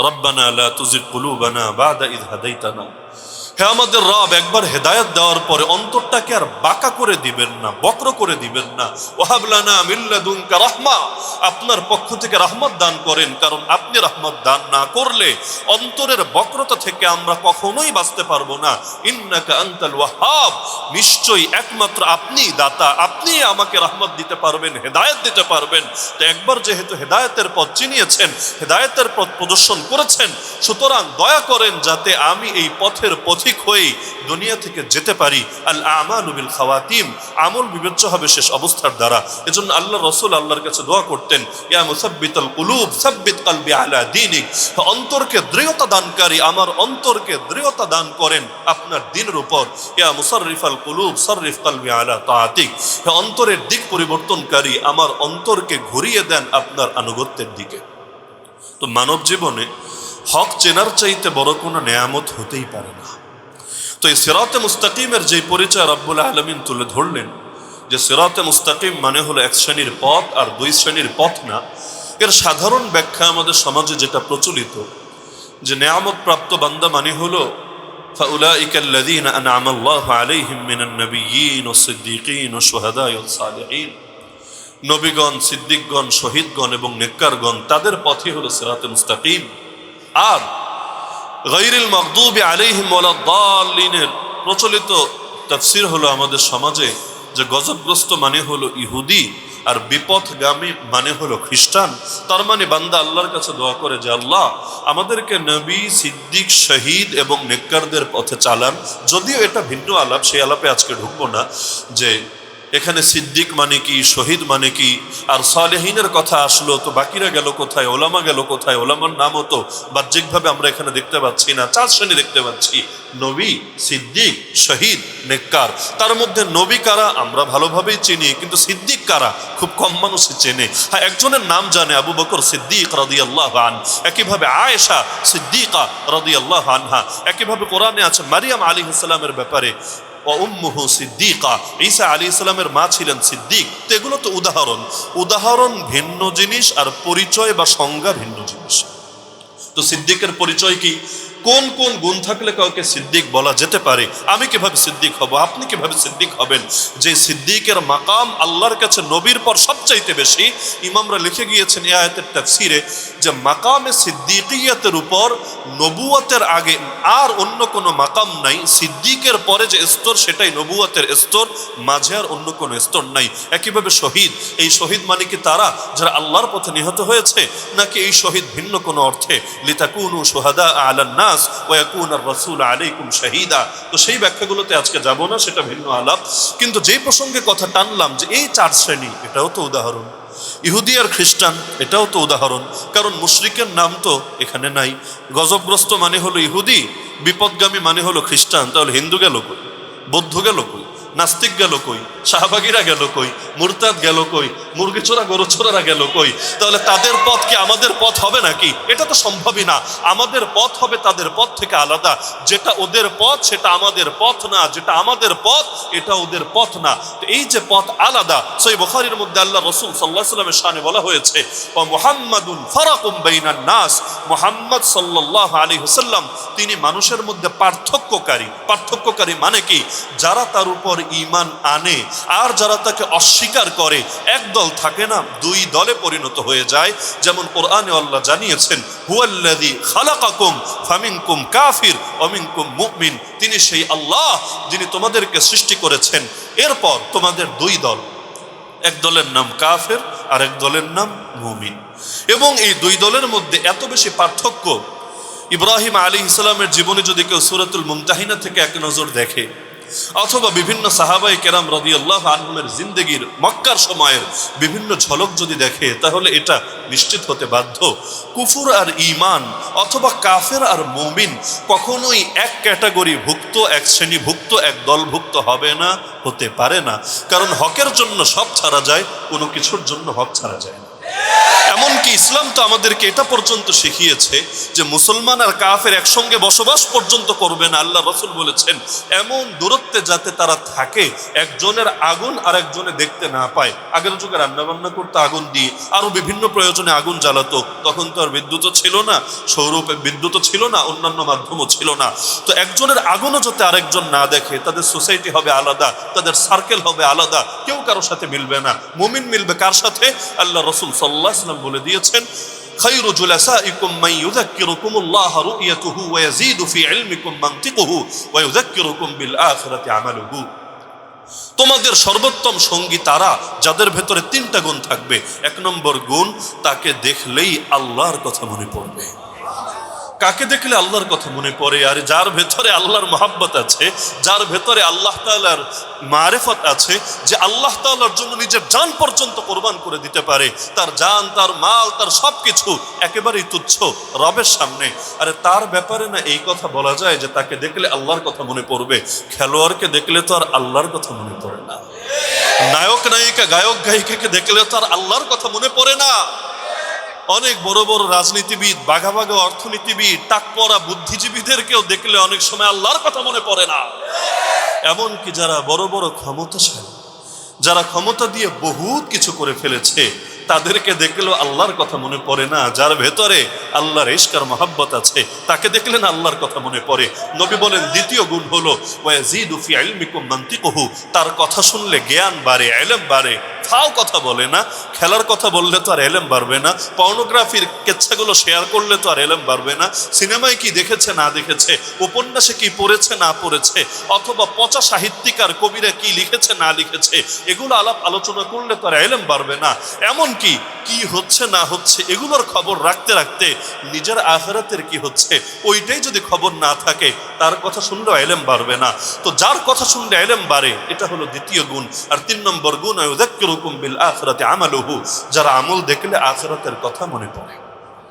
ربنا لا تزغ قلوبنا بعد إذ هديتنا. হে আমাদের রব একবার হেদায়ত দেওয়ার পরে অন্তরটাকে আর বাঁকা করে দিবেন না, বক্র করে দিবেন না। ওহাবলানা মিল্লাদুনকা রাহমা। আপনার পক্ষ থেকে রহমত দান করেন, কারণ আপনি রহমত দান না করলে অন্তরের বক্রতা থেকে আমরা কখনোই বাঁচতে পারব না। ইন্নাকা আনতাল ওয়াহাব। নিশ্চয়ই একমাত্র আপনি দাতা, আপনি আমাকে রহমত দিতে পারবেন, হেদায়ত দিতে পারবেন। তো একবার যেহেতু হেদায়তের পথ চিনিয়েছেন, হেদায়তের পথ প্রদর্শন করেছেন, সুতরাং দয়া করেন যাতে আমি এই পথের পথিক হয়েই দুনিয়া থেকে যেতে পারি। আল আমাল বিল খাওয়াতিম। আমল বিবেচ্য হবে শেষ অবস্থার দ্বারা। এজন্য আল্লাহ রসুল আল্লাহর কাছে দোয়া করতেন, ইয়া মুসাব্বিতাল কুলুব, সাব্বিত কলবি আলা দিনিক। অন্তরকে দৃঢ়তা দানকারী, আমার অন্তরকে দৃঢ়তা দান করেন আপনার দিনের উপর। ইয়া মুসাররিফাল কুলুব, সররিফ কলবি আলা তাআতিক। অন্তরের দিক পরিবর্তনকারী, আমার অন্তরকে ঘুরিয়ে দেন আপনার আনুগত্যের দিকে। তো মানব জীবনে হক চেনার চাইতে বড় কোনো নেয়ামত হতেই পারে না। এই সিরাতে মুস্তাকিমের যে পরিচয় রব্বুল আলমিন তুলে ধরলেন যে সিরাতে মুস্তাকিম মানে হলো এক শ্রেণীর পথ আর দুই শ্রেণীর পথ না এর সাধারণ ব্যাখ্যা আমাদের সমাজে যেটা প্রচলিত যে নেয়ামত প্রাপ্ত বান্দা মানে হলো فأولئك الذين أنعم الله عليهم من النبيين والصديقين والشهداء والصالحين নবীগণ সিদ্দিকগণ শহীদগণ এবং নেককারগণ তাদের পথই হলো সিরাতে মুস্তাকিম আর গৈরিল মকদুবি আলিহিম ওয়ালাদ্দাল্লিনের প্রচলিত তাফসির হলো আমাদের সমাজে যে গজবগ্রস্ত মানে হলো ইহুদি আর বিপথগামী মানে হলো খ্রিস্টান। তার মানে বান্দা আল্লাহর কাছে দোয়া করে যে, আল্লাহ, আমাদেরকে নবী, সিদ্দিক, শহীদ এবং নেককারদের পথে চালান। যদিও এটা ভিন্ন আলাপ, সেই আলাপে আজকে ঢুকবো না যে এখানে সিদ্দিক মানে কি, শহীদ মানে কি, আর সালেহিনের কথা আসলো তো বাকিরা গেল কোথায়, ওলামা গেল কোথায়, ওলামার নামও তো বাহ্যিকভাবে আমরা এখানে দেখতে পাচ্ছি না, চার শ্রেণি দেখতে পাচ্ছি। নবী, সিদ্দিক, শহীদ, নেককার। তার মধ্যে নবী কারা আমরা ভালোভাবেই চিনি, কিন্তু সিদ্দিক কারা খুব কম মানুষই চেনে। হ্যাঁ একজনের নাম জানে আবু বকর সিদ্দিক রাদি আল্লাহ আন একইভাবে আয়েশা সিদ্দিকা রাদি আল্লাহ আনহা, একইভাবে কোরআনে আছে মারিয়াম আলী ইসলামের ব্যাপারে। ও উম্মুহু সিদ্দিকা। ঈসা আলী ইসলামের মা ছিলেন সিদ্দিক। তো এগুলো তো উদাহরণ। উদাহরণ ভিন্ন জিনিস আর পরিচয় বা সংজ্ঞা ভিন্ন জিনিস। তো সিদ্দিকের পরিচয় কি? কোন কোন গুণ থাকলে কাউকে সিদ্দিক বলা যেতে পারে? আমি কীভাবে সিদ্দিক হব? আপনি কীভাবে সিদ্দিক হবেন? যে সিদ্দিকের মাকাম আল্লাহর কাছে নবীর পর সবচাইতে বেশি, ইমামরা লিখে গিয়েছেন এ আয়তের তাফসিরে যে মাকামে সিদ্দিকিয়াতের উপর নবুয়তের আগে আর অন্য কোনো মাকাম নাই, সিদ্দিকের পরে যে স্তর সেটাই নবুয়তের স্তর, মাঝে আর অন্য কোনো স্তর নাই। একইভাবে শহীদ, এই শহীদ মানে কি তারা যারা আল্লাহর পথে নিহত হয়েছে, নাকি এই শহীদ ভিন্ন কোনো অর্থে? লিতাকুনু সোহাদা আলান নাস, ওয়াকুন আর রসুল আলাইকুম শাহিদা। তো সেই ব্যাখ্যাগুলোতে আজকে যাব না, সেটা ভিন্ন আলাপ। কিন্তু যেই প্রসঙ্গে কথা টানলাম যে এই চার শ্রেণি, এটাও তো উদাহরণ। ইহুদি আর খ্রিস্টান, এটাও তো উদাহরণ। কারণ মুশরিকের নাম তো এখানে নাই। গজবগ্রস্ত মানে হলো ইহুদি, বিপদগামী মানে হলো খ্রিস্টান। তাহলে হিন্দু গেল কই? বৌদ্ধ গেল কই? নাস্তিক গেল কই? শাহবাগিরা গেল কই? মুরতাদ গেল কই? মুরগি চোরা গরু চোরারা গেল কই? তাহলে তাদের পথ কি আমাদের পথ হবে নাকি? এটা তো সম্ভবই না। আমাদের পথ হবে তাদের পথ থেকে আলাদা। যেটা ওদের পথ, সেটা আমাদের পথ না। যেটা আমাদের পথ, এটা ওদের পথ না। এই যে পথ আলাদা, সেই বখারির মধ্যে আল্লাহ রসুল সাল্লাহ সাল্লামের সামনে বলা হয়েছে মোহাম্মদুল ফারাকুম বাইনান নাস। মোহাম্মদ সাল্লাহ আলী হুসাল্লাম তিনি মানুষের মধ্যে পার্থক্যকারী। পার্থক্যকারী মানে কি? যারা তার উপর ইমান আনে, আর যারা তাকে অস্বীকার করে, এক দল থাকে না, দুই দলে পরিণত হয়ে যায়। যেমন কোরআনে আল্লাহ জানিয়েছেন, হুয়াল্লাযী খালাকাকুম ফামিনকুম কাফির অমিনকুম মুমিন। তিনি সেই আল্লাহ যিনি তোমাদেরকে সৃষ্টি করেছেন। এরপর তোমাদের দুই দল, এক দলের নাম কাফের, আর এক দলের নাম মুমিন। এবং এই দুই দলের মধ্যে এত বেশি পার্থক্য, ইব্রাহিম আলী ইসলামের জীবনে যদি কেউ সুরাতুল মুমতাহিনা থেকে এক নজর দেখে অথবা বিভিন্ন সাহাবাই কেরাম রদি আল্লাহ আনহুমের জিন্দগির মক্কার সময়ের বিভিন্ন ঝলক যদি দেখে, তাহলে এটা নিশ্চিত হতে বাধ্য। কুফুর আর ইমান অথবা কাফের আর মমিন কখনোই এক ক্যাটাগরি ভুক্ত এক শ্রেণীভুক্ত, এক দলভুক্ত হবে না, হতে পারে না। কারণ হকের জন্য সব ছাড়া যায়, কোনো কিছুর জন্য হক ছাড়া যায় না। এমনকি ইসলাম তো আমাদেরকে এটা পর্যন্ত শিখিয়েছে যে মুসলমান আর কাফের একসঙ্গে বসবাস পর্যন্ত করবে না, আল্লাহ রসুল বলেছেন, এমন দূরত্বে যাতে তারা থাকে, একজনের আগুন আর একজনে দেখতে না পায়। আগের যুগে রান্না বান্না করতে আগুন দিয়ে, আরও বিভিন্ন প্রয়োজনে আগুন জ্বালাতো, তখন তো আর বিদ্যুৎও ছিল না সৌরূপে বিদ্যুৎও ছিল না, অন্যান্য মাধ্যমও ছিল না। তো একজনের আগুনও যাতে আরেকজন না দেখে, তাদের সোসাইটি হবে আলাদা, তাদের সার্কেল হবে আলাদা, কেউ কারোর সাথে মিলবে না। মুমিন মিলবে কার সাথে? আল্লাহ রসুল সাল্লাহ ইসলাম বলে দিয়েছেন خير جلسائكم من يذكركم الله رؤيته ويزيد في علمكم منطقه ويذكركم بالآخرة عمله তোমাদের সর্বোত্তম সঙ্গী তারা যাদের ভেতরে তিনটা গুণ থাকবে এক নম্বর গুণ তাকে দেখলেই আল্লাহর কথা মনে পড়বে কাকে দেখলে আল্লাহর কথা মনে পড়ে? আর যার ভেতরে আল্লাহর মহাব্বত আছে, যার ভেতরে আল্লাহ তাআলার মারেফত আছে, যে আল্লাহ তাআলার জন্য নিজের জান পর্যন্ত কোরবান করে দিতে পারে, তার জান, তার মাল, তার সব কিছু একেবারেই তুচ্ছ রবের সামনে। আরে তার ব্যাপারে না এই কথা বলা যায় যে তাকে দেখলে আল্লাহর কথা মনে পড়বে, খেলোয়াড়কে দেখলে তো আর আল্লাহর কথা মনে পড়ে না। নায়ক নায়িকা গায়ক গায়িকাকে দেখলে তো আর আল্লাহর কথা মনে পড়ে না। অনেক বড় বড় রাজনীতিবিদ বাঘা বাঘা অর্থনীতিবিদ, টাকপরা বুদ্ধিজীবীদেরকেও দেখলে অনেক সময় আল্লাহর কথা মনে পড়ে না। এমনকি যারা বড় বড় ক্ষমতাশালী, যারা ক্ষমতা দিয়ে বহুত কিছু করে ফেলেছে, তাদেরকে দেখলেও আল্লাহর কথা মনে পড়ে না। যার ভেতরে আল্লাহর ইস্কার মহাব্বত আছে, তাকে দেখলেন আল্লাহর কথা মনে পড়ে। নবী বলেন, দ্বিতীয় গুণ হলো ওয়াজিদু ফি ইলমিকুম মানতিকুহু, তার কথা শুনলে জ্ঞান বাড়ে ইলম বাড়ে। ফাও কথা বলে না, খেলার কথা বললে তো আর এলেম বাড়বে না, পর্নোগ্রাফির কেচ্ছাগুলো শেয়ার করলে তো আর এলেম বাড়বে না, সিনেমায় কি দেখেছে, না দেখেছে, উপন্যাসে কি পড়েছে, না পড়েছে, অথবা পচা সাহিত্যিকার কবিরা কি লিখেছে, না লিখেছে, এগুলো আলাপ আলোচনা করলে তো আর এলেম বাড়বে না। এমন কি কি হচ্ছে, না হচ্ছে, এগুলোর খবর রাখতে রাখতে নিজের আখেরাতের কি হচ্ছে? ওইটাই যদি খবর না থাকে, তার কথা শুনলে এলেম বাড়বে না। তো যার কথা শুনলে এলেম বাড়ে, এটা হলো দ্বিতীয় গুণ। আর তিন নম্বর গুণ বিল আখিরাতি আমালহু। যারা আমল দেখলে আখিরাতের কথা মনে পড়ে।